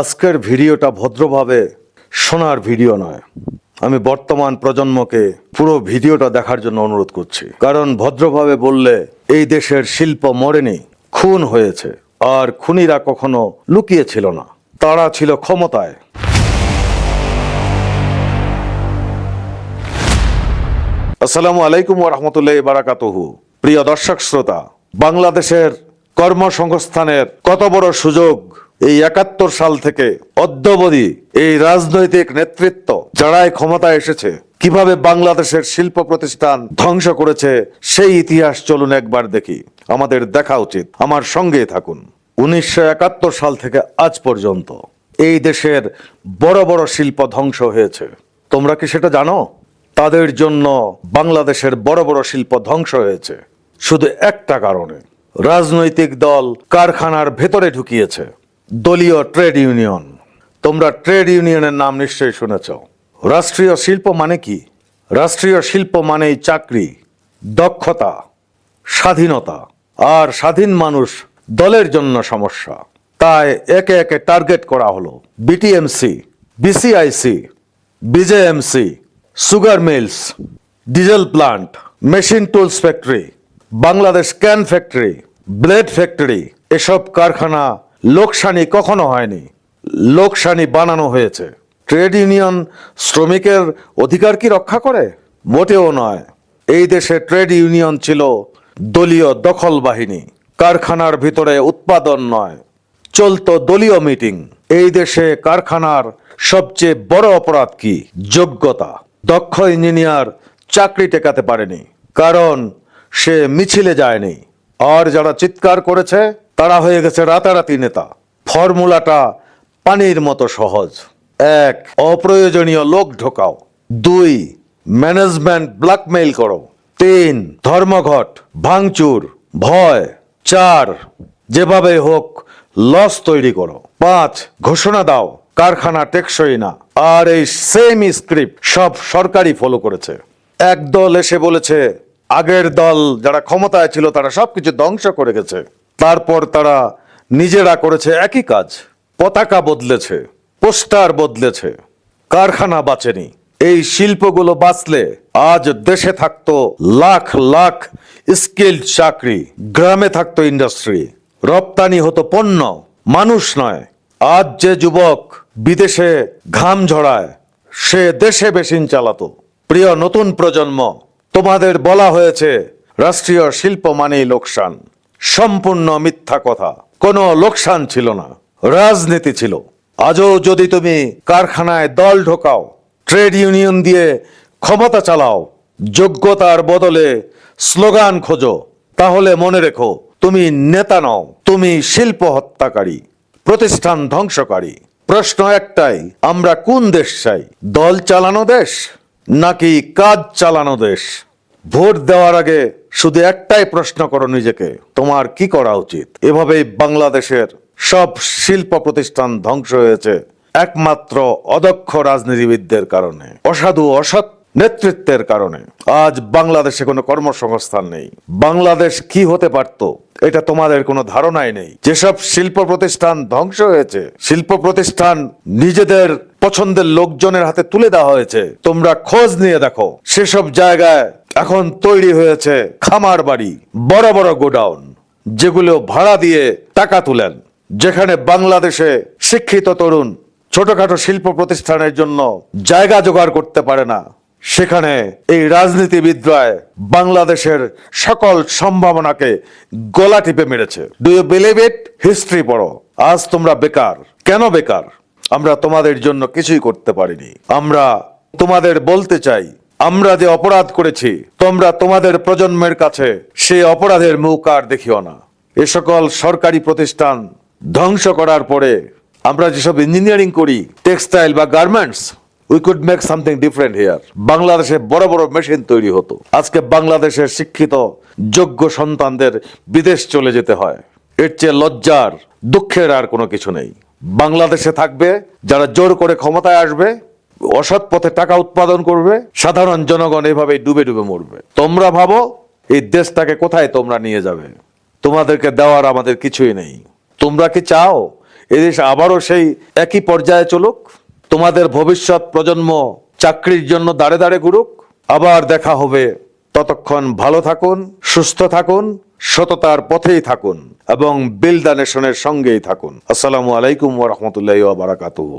আজকের ভিডিওটা ভদ্রভাবে শোনার ভিডিও নয়। আমি বর্তমান প্রজন্মকে পুরো ভিডিওটা দেখার জন্য অনুরোধ করছি। কারণ ভদ্রভাবে বললে এই দেশের শিল্প মরেনি, খুন হয়েছে, আর খুনিরা কখনো লুকিয়ে ছিল না, তারা ছিল ক্ষমতায়। আসসালামু আলাইকুম রহমতুল্লাহ বারাকাতুহু। প্রিয় দর্শক, শ্রোতা, বাংলাদেশের কর্মসংস্থানের কত বড় সুযোগ এই একাত্তর সাল থেকে অদ্যবধি এই রাজনৈতিক নেতৃত্ব যারাই ক্ষমতায় এসেছে, কীভাবে বাংলাদেশের শিল্প প্রতিষ্ঠান ধ্বংস করেছে, সেই ইতিহাস চলুন একবার দেখি। আমাদের দেখা উচিত। আমার সঙ্গেই থাকুন। উনিশশো একাত্তর সাল থেকে আজ পর্যন্ত এই দেশের বড় বড় শিল্প ধ্বংস হয়েছে। তোমরা কি সেটা জানো? তাদের জন্য বাংলাদেশের বড় বড় শিল্প ধ্বংস হয়েছে। শুধু একটা কারণে। রাজনৈতিক দল কারখানার ভেতরে ঢুকিয়েছে। দলীয় ট্রেড ইউনিয়ন। তোমরা ট্রেড ইউনিয়নের নাম নিশ্চয়ই শুনেছ। রাষ্ট্রীয় শিল্প মানে কি? রাষ্ট্রীয় শিল্প মানেই চাকরি, দক্ষতা, স্বাধীনতা। আর স্বাধীন মানুষ দলের জন্য সমস্যা। তাই একে একে টার্গেট করা হলো। BTMC, BCIC, BJMC, sugar mills, diesel plant, machine tools factory, Bangladesh can factory, blade factory, এসব কারখানা লোকসানি কখনো হয়নি। লোকসানি বানানো হয়েছে। ট্রেড ইউনিয়ন শ্রমিকের অধিকার কি রক্ষা করে? মোটেও নয়। এই দেশে ট্রেড ইউনিয়ন ছিল দলীয় দখল বাহিনী। কারখানার ভিতরে উৎপাদন নয়। চলতো দলীয় মিটিং। এই দেশে কারখানার সবচেয়ে বড় অপরাধ কি? যোগ্যতা। দক্ষ ইঞ্জিনিয়ার চাকরি টেকাতে পারেনি। কারণ সে মিছিলে যায়নি। আর যারা চিৎকার করেছে তারা হয়ে গেছে রাতারাতি নেতা। ফর্মুলাটা পানির মতো সহজ। এক, অপ্রয়োজনীয় লোক ঢোকাও। দুই, ম্যানেজমেন্ট ব্ল্যাকমেইল করো। তিন, ধর্মঘট, ভাঙচুর, ভয়। চার, যেভাবে হোক লস তৈরি করো। পাঁচ, ঘোষণা দাও, কারখানা টেকসই না। আর এই সেম স্ক্রিপ্ট সব সরকারি ফলো করেছে। এক দল এসে বলেছে, আগের দল যারা ক্ষমতায় ছিল তারা সবকিছু ধ্বংস করে গেছে। তারপর তারা নিজেরা করেছে একই কাজ। পতাকা বদলেছে, পোস্টার বদলেছে, কারখানা বাঁচেনি। এই শিল্পগুলো বাঁচলে আজ দেশে থাকতো লাখ লাখ স্কিল্ড চাকরি, গ্রামে থাকতো ইন্ডাস্ট্রি। রপ্তানি হতো পণ্য, মানুষ নয়। আজ যে যুবক বিদেশে ঘাম ঝরায়, সে দেশে বেশিন চালাতো। প্রিয় নতুন প্রজন্ম, তোমাদের বলা হয়েছে, রাষ্ট্রীয় শিল্প মানেই লোকসান। সম্পূর্ণ মিথ্যা কথা। কোনো লোকসান ছিল না, রাজনীতি ছিল। আজও যদি তুমি কারখানায় দল ঢোকাও, ট্রেড ইউনিয়ন দিয়ে ক্ষমতা চালাও, যোগ্যতার বদলে স্লোগান খোঁজো, তাহলে মনে রেখো, তুমি নেতা নও, তুমি শিল্প হত্যাকারী, প্রতিষ্ঠান ধ্বংসকারী। প্রশ্ন একটাই, আমরা কোন দেশ চাই? দল চালানো দেশ নাকি কাজ চালানো দেশ? ভোট দেওয়ার আগে শুধু একটাই প্রশ্ন করো নিজেকে, তোমার কি করা উচিত? এভাবেই বাংলাদেশের সব শিল্প প্রতিষ্ঠান ধ্বংস হয়েছে, একমাত্র অদক্ষ রাজনীতিবিদদের কারণে, অসাধু অসৎ নেতৃত্বের কারণে। আজ বাংলাদেশে কোনো কর্মসংস্থান নেই। বাংলাদেশ কি হতে পারত, এটা তোমাদের কোনো ধারণাই নেই। যেসব শিল্প প্রতিষ্ঠান ধ্বংস হয়েছে, শিল্প প্রতিষ্ঠান নিজেদের পছন্দের লোকজনের হাতে তুলে দেওয়া হয়েছে, তোমরা খোঁজ নিয়ে দেখো। সেসব জায়গায় এখন তৈরি হয়েছে খামার বাড়ি, বড় বড় গোডাউন, যেগুলো ভাড়া দিয়ে টাকা তুলেন, যেখানে বাংলাদেশে শিক্ষিত তরুণ ছোটখাটো শিল্প প্রতিষ্ঠানের জন্য জায়গা জোগাড় করতে পারে না। সেখানে এই রাজনীতিবিদরায় বাংলাদেশের সকল সম্ভাবনাকে গলা টিপে মেরেছে। Do you believe it history পড়ো। আজ তোমরা বেকার। কেন বেকার? আমরা তোমাদের জন্য কিছুই করতে পারিনি। আমরা তোমাদের বলতে চাই আমরা যে অপরাধ করেছি, তোমরা তোমাদের প্রজন্মের কাছে সে অপরাধের মুখ আর দেখিও না। এ সকল সরকারি প্রতিষ্ঠান ধ্বংস করার পরে আমরা যেসব ইঞ্জিনিয়ারিং করি, টেক্সটাইল বা garments we could make something different here বাংলাদেশে বড় বড় মেশিন তৈরি হতো। আজকে বাংলাদেশের শিক্ষিত, যোগ্য সন্তানদের বিদেশ চলে যেতে হয়। এর চেয়ে লজ্জার, দুঃখের আর কোনো কিছু নেই। বাংলাদেশে থাকবে, যারা জোর করে ক্ষমতায় আসবে অসৎ পথে টাকা উৎপাদন করবে, সাধারণ জনগণ এভাবে ডুবে ডুবে মরবে। তোমরা ভাবো, এই দেশটাকে কোথায় তোমরা নিয়ে যাবে? তোমাদেরকে দেওয়ার আমাদের কিছুই নেই। তোমরা কি চাও এদেশ আবারও সেই একই পর্যায়ে চলুক? তোমাদের ভবিষ্যৎ প্রজন্ম চাকরির জন্য দাঁড়ে দাঁড়ে ঘুরুক। আবার দেখা হবে। ততক্ষণ ভালো থাকুন, সুস্থ থাকুন, সততার পথেই থাকুন এবং বিল দ্য নেশনের সঙ্গেই থাকুন। আসসালামু আলাইকুম ওয়া রাহমাতুল্লাহি ওয়া বারাকাতুহু।